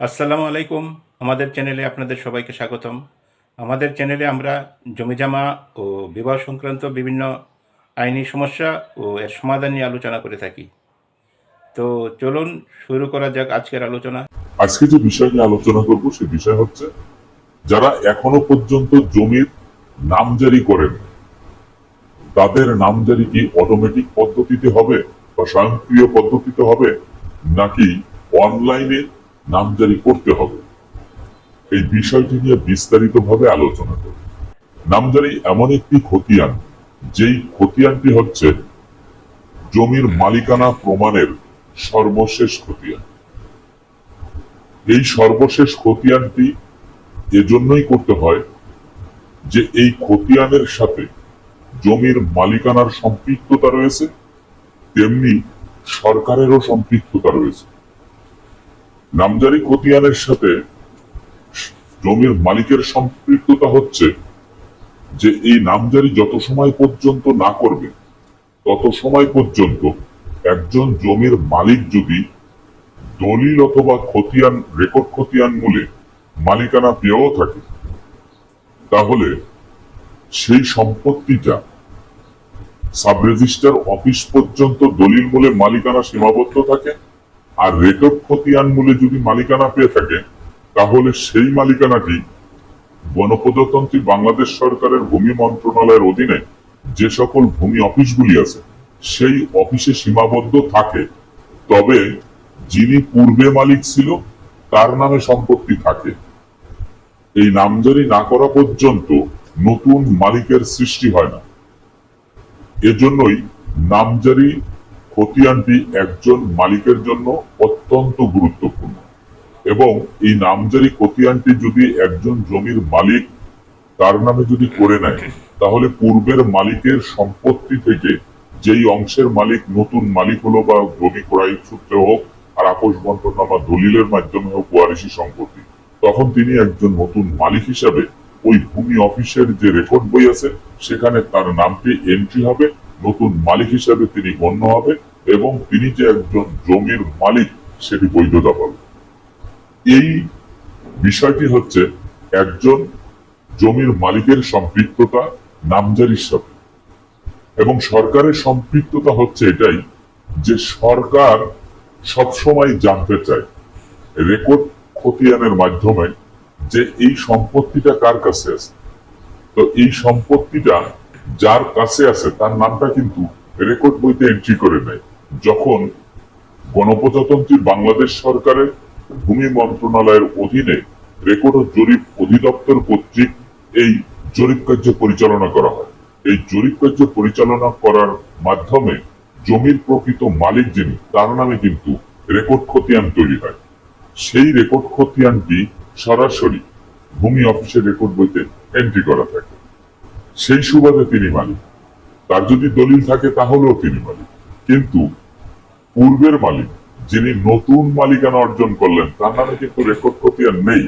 আসসালামু আলাইকুম। আমাদের চ্যানেলে আপনাদের সবাইকে স্বাগতম। আমাদের চ্যানেলে আমরা জমিজমা ও বিবাহ সংক্রান্ত বিভিন্ন আইনি সমস্যা ও এর সমাধান নিয়ে আলোচনা করে থাকি। তো চলুন শুরু করা যাক আজকের আলোচনা। আজকে যে বিষয় নিয়ে আলোচনা করব, সে বিষয় হচ্ছে, যারা এখনও পর্যন্ত জমির নামজারি করেন তাদের নামজারি কি অটোমেটিক পদ্ধতিতে হবে বা স্বয়ংক্রিয় পদ্ধতিতে হবে, নাকি অনলাইনে নামজারি করতে হবে। এই বিষয়টি নিয়ে বিস্তারিতভাবে আলোচনা করব। নামজারি এমন একটি খতিয়ান, যেই খতিয়ানটি হচ্ছে জমির মালিকানা প্রমাণের সর্বশেষ খতিয়ান। এই সর্বশেষ খতিয়ানটি এজন্যই করতে হয় যে এই খতিয়ানের সাথে জমির মালিকানার সম্পৃক্ততা রয়েছে, তেমনি সরকারেরও সম্পৃক্ততা রয়েছে। নামজারি খতিয়ানের সাথে জমির মালিকের সম্পৃক্ততা হচ্ছে যে এই নামজারি যত সময় পর্যন্ত না করবে, তত সময় পর্যন্ত একজন জমির মালিক যদি দলিল অথবা খতিয়ান, রেকর্ড খতিয়ান মূলে মালিকানা পেয়েও থাকে, তাহলে সেই সম্পত্তিটা সাব রেজিস্টার অফিস পর্যন্ত দলিল মূলে মালিকানা সীমাবদ্ধ থাকে। আর রেকর্ড খতিয়ান মূলে যদি মালিকানা পেয়ে থাকে, তাহলে সেই মালিকানাটি গণপ্রজাতন্ত্রী বাংলাদেশ সরকারের ভূমি মন্ত্রণালয়ের অধীনে যে সকল ভূমি অফিসগুলি আছে, সেই অফিসে সীমাবদ্ধ থাকে। তবে যিনি পূর্বে মালিক ছিল, তার নামে সম্পত্তি থাকে। এই নামজারি না করা পর্যন্ত নতুন মালিকের সৃষ্টি হয় না। এজন্যই নামজারি খতিয়ানটি একজন মালিকের জন্য অত্যন্ত গুরুত্বপূর্ণ। এবং এই নামজারি খতিয়ানটি যদি একজন জমির মালিক তার নামে যদি করে নেয় তাহলে পূর্বের মালিকের সম্পত্তি থেকে যেই অংশের মালিক নতুন মালিক হলো বা জমি ক্রয় সূত্রে হোক আর আপোষ বন্টনামা দলিলের মাধ্যমে হোক ওয়ারিশি সম্পত্তি তখন তিনি একজন নতুন মালিক হিসাবে ওই ভূমি অফিসের যে রেকর্ড বই আছে সেখানে তার নামটি এন্ট্রি হবে নতুন মালিক হিসাবে তিনি গণ্য হবে। এবং তিনি যে একজন জমির মালিক, সেটি বৈধতা পাবে। এই বিষয়টি হচ্ছে একজন জমির মালিকের সম্পৃক্ততা নামজারির সাথে। এবং সরকারের সম্পৃক্ততা হচ্ছে এটাই যে সরকার সবসময় জানতে চায়, রেকর্ড খতিয়ানের মাধ্যমে যে এই সম্পত্তিটা কার কাছে আছে। তো এই সম্পত্তিটা যার কাছে আছে, তার নামটা কিন্তু রেকর্ড বইতে এন্ট্রি করে নেয় যখন গণপ্রজাতন্ত্রী বাংলাদেশ সরকারের ভূমি মন্ত্রণালয়ের অধীনে রেকর্ড ও জরিপ অধিদপ্তর কর্তৃক এই জরিপ কার্য পরিচালনা করা হয়। এই জরিপ কার্য পরিচালনা করার মাধ্যমে জমির প্রকৃত মালিক যিনি, তার নামে কিন্তু রেকর্ড খতিয়ান তৈরি হয়। সেই রেকর্ড খতিয়ানটি সরাসরি ভূমি অফিসের রেকর্ড বইতে এন্ট্রি করা থাকে। সেই সুবাদে তিনি মালিক। তার যদি দলিল থাকে, তাহলেও তিনি মালিক। কিন্তু পূর্বের মালিক যিনি নতুন মালিকানা অর্জন করলেন, তার নামে কিন্তু রেকর্ড খতিয়ান নেই।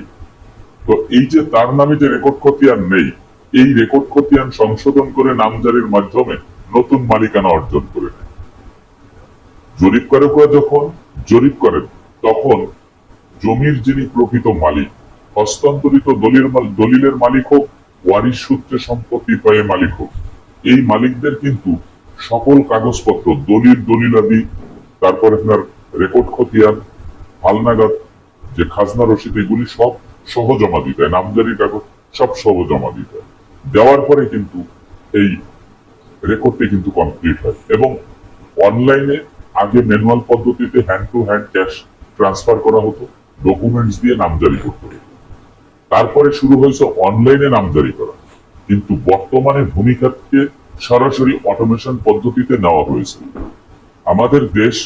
তো এই যে তার নামে যে রেকর্ড খতিয়ান নেই, এই রেকর্ড খতিয়ান সংশোধন করে নামজারির মাধ্যমে নতুন মালিকানা অর্জন করে জরিপ কারকরা যখন? জরিপ করেন তখন জমির যিনি প্রকৃত মালিক, হস্তান্তরিত দলিল দলিলের মালিক হোক, ওয়ারিশ সূত্রে সম্পত্তি পেয়ে মালিক হোক, এই মালিকদের কিন্তু সকল কাগজপত্র, দলিল, দলিলাদি, তারপরে আপনার রেকর্ড খতিয়ান, হালনাগাদ, যে খাজনা রসিদ, এগুলি সব সহ জমা দিতে হয়, নামজারি কাগজ সব সহ জমা দিতে হয়। দেওয়ার পরে কিন্তু এই রেকর্ডটি কিন্তু কমপ্লিট হয় এবং অনলাইনে আগে ম্যানুয়াল পদ্ধতিতে hand to hand cash transfer করা হতো ডকুমেন্টস দিয়ে নামজারি করতে হতো। তারপরে শুরু হয়েছে অনলাইনে নামজারি করা। কিন্তু বর্তমানে ভূমিখাতকে সরাসরি অটোমেশন পদ্ধতিতে নেওয়া হয়েছে। আমাদের দেশ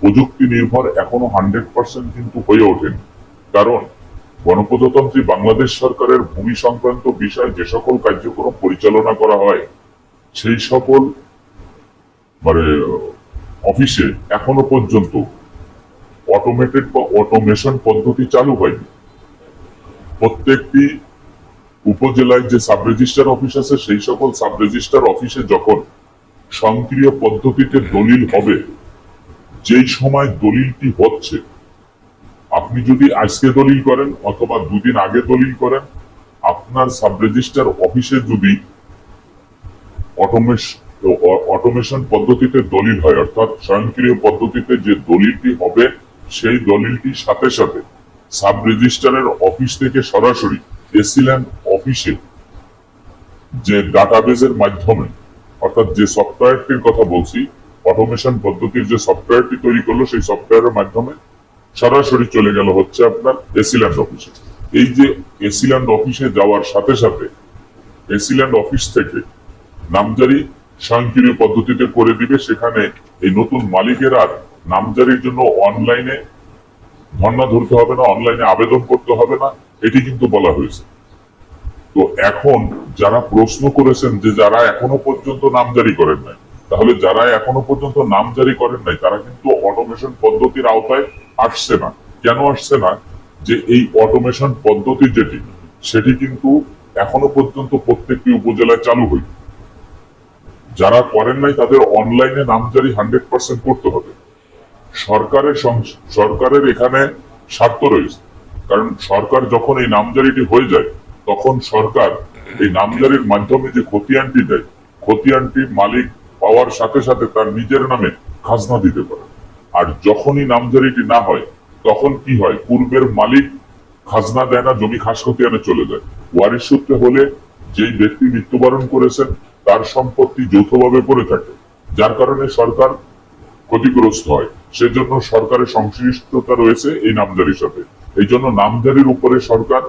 প্রযুক্তি নির্ভর এখনও হান্ড্রেড পার্সেন্ট কিন্তু হয়ে ওঠেনি। কারণ গণপ্রজাতন্ত্রী বাংলাদেশ সরকারের ভূমি সংক্রান্ত বিষয় যে সকল কার্যক্রম পরিচালনা করা হয়, সেই সকল মানে অফিসে এখনও পর্যন্ত অটোমেটেড বা অটোমেশন পদ্ধতি চালু হয়নি। প্রত্যেকটি উপজেলায় যে সাব রেজিস্টার অফিস আছে, সেই সকল সাব রেজিস্টার অফিসে যখন স্বয়ংক্রিয় পদ্ধতিতে দলিল হবে, যেই সময় দলিলটি হচ্ছে, আপনি যদি আজকে দলিল করেন অথবা দুদিন আগে দলিল করেন, আপনার সাব রেজিস্টার অফিসে যদি অটোমেশন পদ্ধতিতে দলিল হয়, অর্থাৎ স্বয়ংক্রিয় পদ্ধতিতে যে দলিলটি হবে, সেই দলিলটির সাথে সাথে সাব রেজিস্টারের অফিস থেকে সরাসরি এসিল্যান্ড অফিসে যে ডাটাবেজের মাধ্যমে, অর্থাৎ যে সফটওয়্যারটির কথা বলছি অটোমেশন পদ্ধতির যে সফটওয়্যারটি তৈরি করল, সেই সফটওয়্যারের মাধ্যমে সরাসরি চলে গেল হচ্ছে আপনার এসিল্যান্ড অফিসে এই যে এসিল্যান্ড অফিসে যাওয়ার সাথে সাথে এসিল্যান্ড অফিস থেকে নামজারি স্বয়ংক্রিয় পদ্ধতিতে করে দিবে। সেখানে এই নতুন মালিকের আর নামজারির জন্য অনলাইনে ধর্ণা ধরতে হবে না অনলাইনে আবেদন করতে হবে না, এটি কিন্তু বলা হয়েছে। তো এখন যারা প্রশ্ন করেছেন যে যারা এখনও পর্যন্ত নামজারি করেন নাই, তাহলে যারা এখনও পর্যন্ত নামজারি করেন নাই, তারা কিন্তু অটোমেশন পদ্ধতির আওতায় আসছে না। কেন আসছে না? যে এই অটোমেশন পদ্ধতি যেটি, সেটি কিন্তু এখনও পর্যন্ত প্রত্যেকটি উপজেলায় চালু হয়নি। যারা করেন নাই, তাদের অনলাইনে নামজারি হান্ড্রেড পার্সেন্ট করতে হবে। সরকারের সরকারের এখানে স্বার্থ রয়েছে। কারণ সরকার যখন এই নামজারিটি হয়ে যায় তখন সরকার এই নামজারির মাধ্যমে যে খতিয়ানটি দেয়, খতিয়ানটি মালিক পাওয়ার সাথে সাথে তার নিজের নামে খাজনা দিতে পারে। আর যখনই নামজারিটি না হয়, তখন কি হয়? পূর্বের মালিক খাজনা দেয় না, জমি খাস খতিয়ানে চলে যায়। ওয়ারিশ সূত্রে হলে যেই ব্যক্তি মৃত্যুবরণ করেছেন, তার সম্পত্তি যৌথভাবে পড়ে থাকে। যার কারণে সরকার ক্ষতিগ্রস্ত হয়। সেজন্য সরকারের সংশ্লিষ্টতা রয়েছে এই নামজারির সাথে। এই জন্য নামজারির উপরে সরকার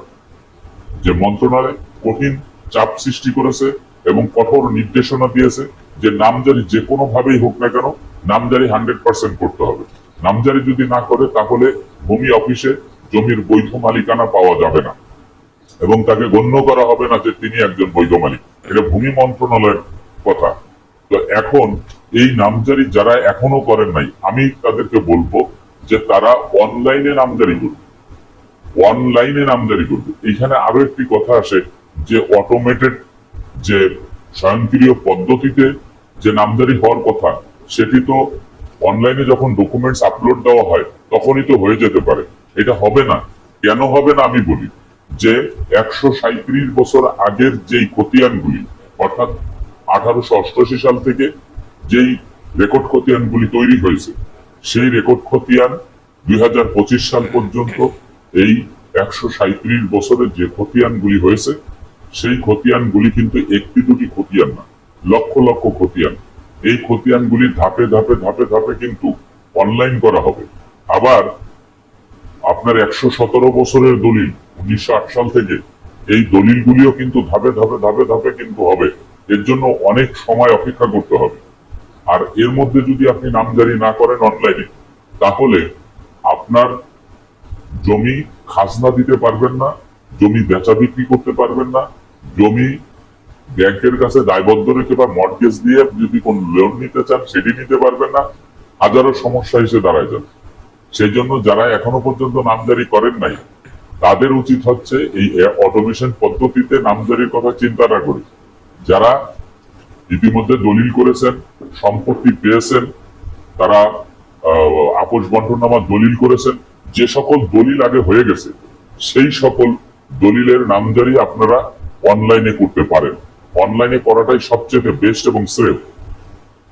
যে মন্ত্রণালয় কঠিন চাপ সৃষ্টি করেছে এবং কঠোর নির্দেশনা দিয়েছে যে নামজারি যে কোনো ভাবেই হোক না কেন নামজারি হান্ড্রেড পার্সেন্ট করতে হবে। নামজারি যদি না করে, তাহলে ভূমি অফিসে জমির বৈধ মালিকানা পাওয়া যাবে না এবং তাকে গণ্য করা হবে না যে তিনি একজন বৈধ মালিক। এটা ভূমি মন্ত্রণালয়ের কথা। তো এখন এই নামজারি যারা এখনও করেন নাই, আমি তাদেরকে বলব যে তারা অনলাইনে নামজারি করবে অনলাইনে নামজারি করবে। এখানে আরও একটি কথা আসে যে অটোমেটেড যে স্বয়ংক্রিয় পদ্ধতিতে যে নামজারি হওয়ার কথা, সেটি তো অনলাইনে যখন ডকুমেন্টস আপলোড দেওয়া হয়, তখনই তো হয়ে যেতে পারে। এটা হবে না। কেন হবে না আমি বলি যে একশো সাঁত্রিশ বছর আগের যেই খতিয়ানগুলি, অর্থাৎ আঠারোশো অষ্টআশি সাল থেকে যেই রেকর্ড খতিয়ানগুলি তৈরি হয়েছে, সেই রেকর্ড খতিয়ান দুই হাজার পঁচিশ সাল পর্যন্ত এই একশো সাঁত্রিশ বছরের যে খতিয়ানগুলি হয়েছে, সেই খতিয়ানগুলি কিন্তু একটি দুটি খতিয়ান না, লক্ষ লক্ষ খতিয়ান। এই খতিয়ানগুলি ধাপে ধাপে ধাপে ধাপে কিন্তু অনলাইন করা হবে। আবার আপনার একশো সতেরো বছরের দলিল, উনিশশো আট সাল থেকে এই দলিলগুলিও কিন্তু ধাপে ধাপে ধাপে ধাপে কিন্তু হবে। এর জন্য অনেক সময় অপেক্ষা করতে হবে। আর এর মধ্যে যদি আপনি নামজারি না করেন অনলাইনে তাহলে আপনার জমি খাজনা দিতে পারবেন না, জমি বেচা বিক্রি করতে পারবেন না, জমি ব্যাংকের কাছে দায়বদ্ধ রেখে বা মর্গেজ দিয়ে যদি কোন লোন নিতে চান সেটি নিতে পারবেন না, হাজারো সমস্যা এসে দাঁড়ায় যাবে। সেই জন্য যারা এখনও পর্যন্ত নামজারি করেন নাই, তাদের উচিত হচ্ছে এই অটোমেশন পদ্ধতিতে নামজারির কথা চিন্তা না করে। যারা ইতিমধ্যে দলিল করেছেন, সম্পত্তি পেয়েছেন, তারা আপোষ বন্টনামার দলিল করেছেন যে সকল দলিল আগে হয়ে গেছে, সেই সকল দলিলের নামজারি আপনারা অনলাইনে করতে পারেন। অনলাইনে করাটাই সবচেয়ে বেস্ট এবং সেফ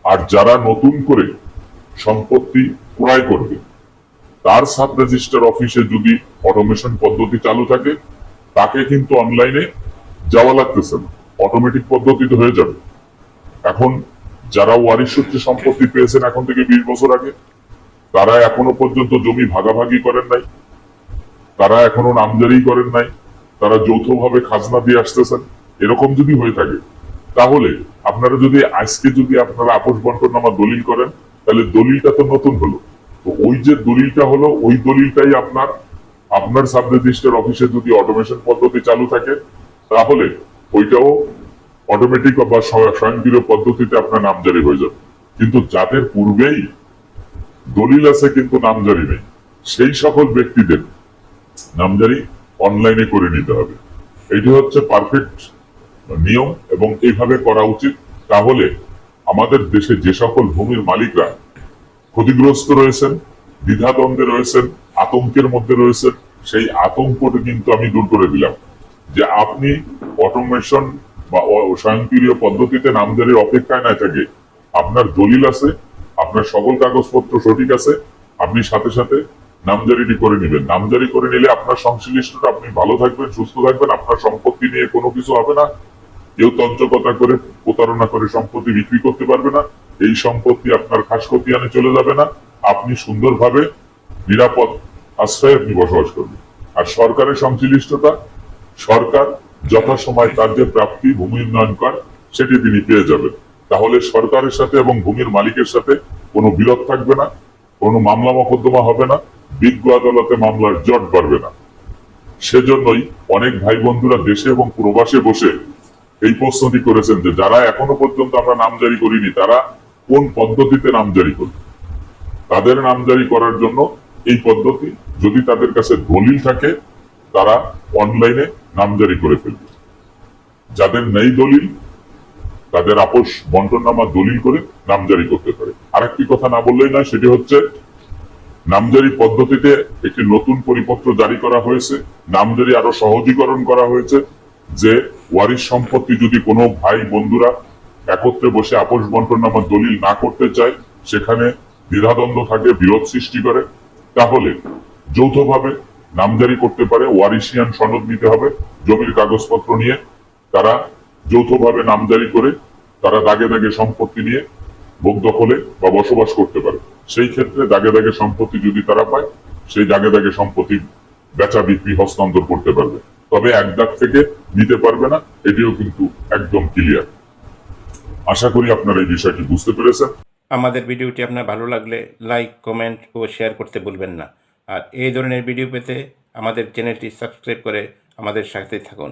আর যারা নতুন করে সম্পত্তি ক্রয় করবে, তার সাব রেজিস্টার অফিসে যদি অটোমেশন পদ্ধতি চালু থাকে, তাকে কিন্তু অনলাইনে যাওয়া লাগতেছে না। অটোমেটিক পদ্ধতিতে হয়ে যাবে। এখন যারা ওয়ারিশ সূত্রে সম্পত্তি পেয়েছেন এখন থেকে বিশ বছর আগে তারা এখনও পর্যন্ত জমি ভাগাভাগি করেন নাই। তারা এখনও নামজারি করেন নাই। তারা যৌথভাবে খাজনা দিয়ে আসতেছেন। এরকম যদি হয়ে থাকে, তাহলে আপনারা যদি আজকে যদি আপনারা আপোষ বন্টন নামা দলিল করেন, তাহলে দলিলটা তো নতুন হলো। তো ওই যে দলিলটা হলো, ওই দলিলটাই আপনার আপনার সাব রেজিস্টার অফিসে যদি অটোমেশন পদ্ধতি চালু থাকে, তাহলে ওইটাও অটোমেটিক বা স্বয়ং- স্বয়ংক্রিয় পদ্ধতিতে আপনার নামজারি হয়ে যাবে। কিন্তু যাদের পূর্বেই দলিল আছে কিন্তু নামজারি নেই। সেই সকল ব্যক্তিদের নামজারি অনলাইনে করে নিতে হবে। এটি হচ্ছে পারফেক্ট নিয়ম এবং এইভাবে করা উচিত। তাহলে আমাদের দেশে যে সকল ভূমির মালিকরা ক্ষতিগ্রস্ত রয়েছেন, দ্বিধাদ্বন্দ্বে রয়েছেন, আতঙ্কের মধ্যে রয়েছেন, সেই আতঙ্কটা কিন্তু আমি দূর করে দিলাম যে আপনি অটোমেশন বা স্বয়ংক্রিয় পদ্ধতিতে নামজারির অপেক্ষায় না থাকে আপনার দলিল আছে আপনার সকল কাগজপত্র সঠিক আছে, আপনি সাথে সাথে নামজারিটি করে নেবেন। নামজারি করে নিলে আপনার সংশ্লিষ্টটা আপনি ভালো থাকবেন, সুস্থ থাকবেন, আপনার সম্পত্তি নিয়ে কোনো কিছু হবে না। কেউ তঞ্চকতা করে প্রতারণা করে সম্পত্তি বিক্রি করতে পারবে না, এই সম্পত্তি আপনার খাস খতিয়ানে চলে যাবে না। আপনি সুন্দরভাবে নিরাপদ আশ্রয়ে আপনি বসবাস করবেন। আর সরকারের সংশ্লিষ্টতা, সরকার যথাসময় তার যে প্রাপ্তি, ভূমি উন্নয়ন কর, সেটি তিনি পেয়ে যাবেন। তাহলে সরকারের সাথে এবং ভূমির মালিকের সাথে কোনো বিরোধ থাকবে না, কোনো মামলা মকদ্দমা হবে না, বিজ্ঞ আদালতে মামলার জট বাড়বে না। সেজন্যই অনেক ভাই বন্ধুরা দেশে এবং প্রবাসে বসে এই প্রশ্নটি করেছেন যে যারা এখনও পর্যন্ত আমরা নামজারি করিনি, তারা কোন পদ্ধতিতে নামজারি করবে? তাদের নামজারি করার জন্য এই পদ্ধতি যদি তাদের কাছে দলিল থাকে, তারা অনলাইনে নামজারি করে ফেলবে। যাদের নেই দলিল তাদের আপোষ বন্টননামা দলিল করে নামজারি করতে পারে। আরেকটি কথা না বললেই নয়, সেটি হচ্ছে নামজারি পদ্ধতিতে একটি নতুন পরিপত্র জারি করা হয়েছে। নামজারি আরও সহজীকরণ করা হয়েছে যে ওয়ারিশ সম্পত্তি যদি কোনো ভাই বন্ধুরা একত্রে বসে আপোষ বন্টননামা দলিল না করতে চায়, সেখানে দ্বিধাদ্বন্দ্ব থাকে, বিরোধ সৃষ্টি করে। তাহলে যৌথভাবে নামজারি করতে পারে, ওয়ারিশিয়ান সনদ নিতে হবে, জমির কাগজপত্র নিয়ে। তারা যৌথভাবে নামজারি করে তারা দাগে দাগে সম্পত্তি নিয়ে ভোগ দখলে বা বসবাস করতে পারে। সেই ক্ষেত্রে দাগে দাগে সম্পত্তি যদি তারা পায়, সেই দাগে দাগে সম্পত্তি বেচা, বিক্রি, হস্তান্তর করতে পারবে। তবে এক দাগ থেকে নিতে পারবে না, এটিও কিন্তু একদম ক্লিয়ার আশা করি আপনারা এই বিষয়টি বুঝতে পেরেছেন। আমাদের ভিডিওটি আপনার ভালো লাগলে লাইক কমেন্ট ও শেয়ার করতে ভুলবেন না। আর এই ধরনের ভিডিও পেতে আমাদের চ্যানেলটি সাবস্ক্রাইব করে আমাদের সাথে থাকুন।